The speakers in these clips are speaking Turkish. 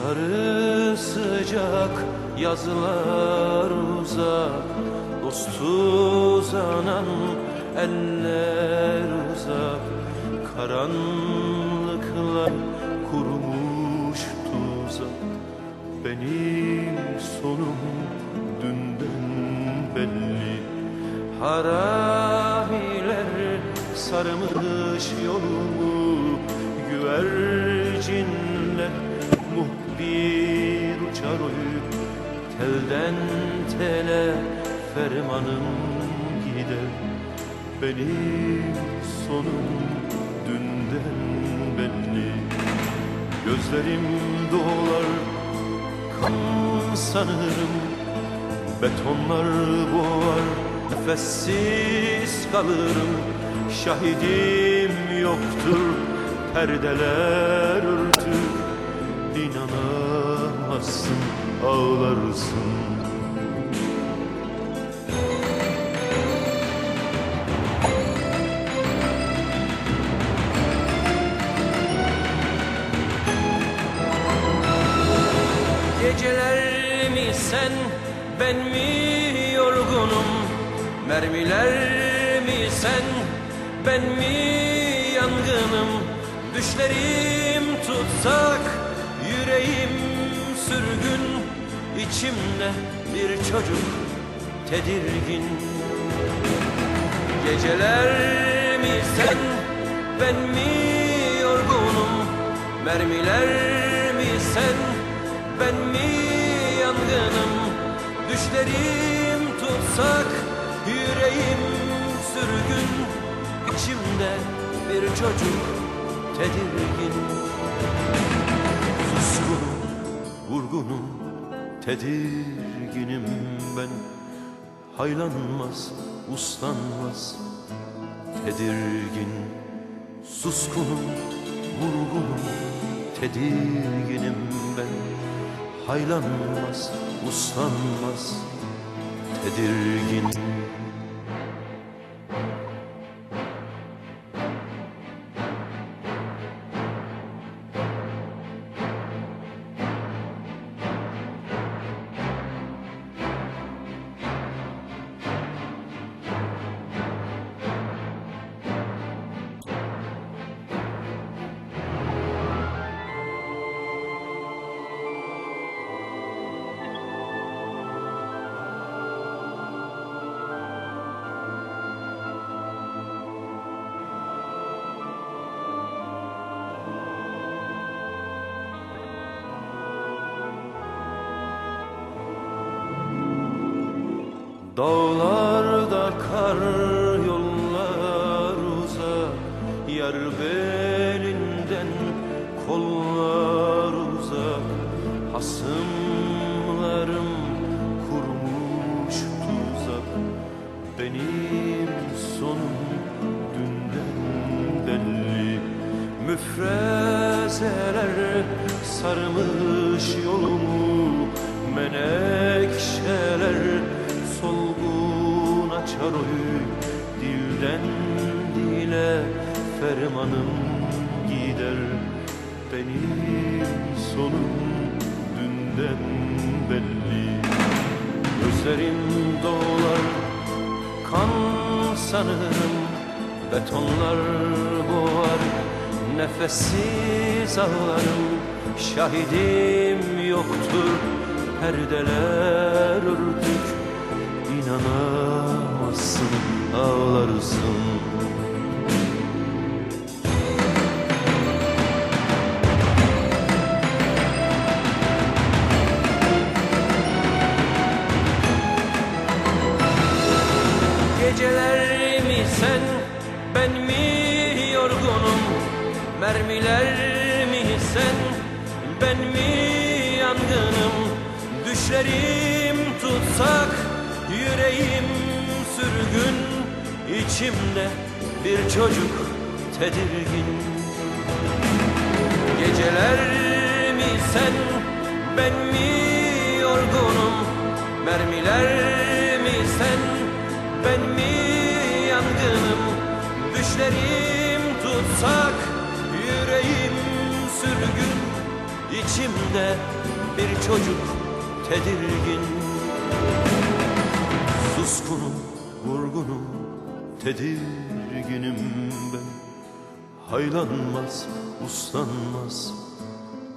Baharı sıcak, yazılar uzak Dostu uzanan eller uzak. Karanlıklar kurumuş tuzak. Benim sonum dünden belli. Haramiler sarmış yolumu Güvercinler muhbir uçar Telden tele fermanım gider. Benim sonum dünden belli. Gözlerim dolar kan sanırım. Betonlar boğar nefessiz kalırım. Şahidim yoktur perdeler örtür İnanamazsın ağlarsın. Geceler mi sen ben mi yorgunum? Mermiler mi sen ben mi yangınım? Düşlerim tutsak yüreğim sürgün içimde bir çocuk tedirgin. Geceler mi sen ben mi yorgunum? Mermiler mi sen ben mi yangınım? Düşlerim tutsak yüreğim sürgün içimde bir çocuk tedirgin Suskunum, vurgunum, tedirginim ben. Haylanmaz, uslanmaz, tedirgin Suskunum, vurgunum, tedirginim ben. Haylanmaz, uslanmaz, tedirgin Dağlarda kar yollar uzak Yar belinden kollar uzak Hasımlarım kurmuş tuzak Benim sonum dünden belli. Müfrezeler sarmış yolumu oy Dilden dile fermanım gider. Benim sonum dünden belli. Gözlerim dolar kan sanırım Betonlar boğar nefessiz ağlarım. Şahidim yoktur perdeler ördük. İnanamazsın ağlarsın Geceler mi sen ben mi yorgunum? Mermiler mi sen ben mi yangınım? Düşlerim tutsak yüreğim sürgün içimde bir çocuk tedirgin. Geceler mi sen ben mi yorgunum? Mermiler mi sen ben mi yangınım? Düşlerim tutsak yüreğim sürgün. İçimde bir çocuk tedirgin. Suskunum, vurgunum, tedirginim ben. Haylanmaz, uslanmaz,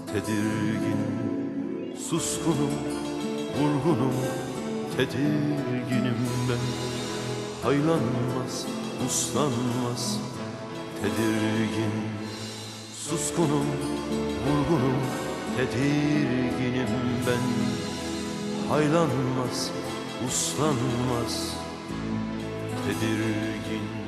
tedirgin Suskunum, vurgunum, tedirginim ben. Haylanmaz, uslanmaz, tedirgin Suskunum, vurgunum, tedirginim ben. Haylanmaz, uslanmaz, tedirgin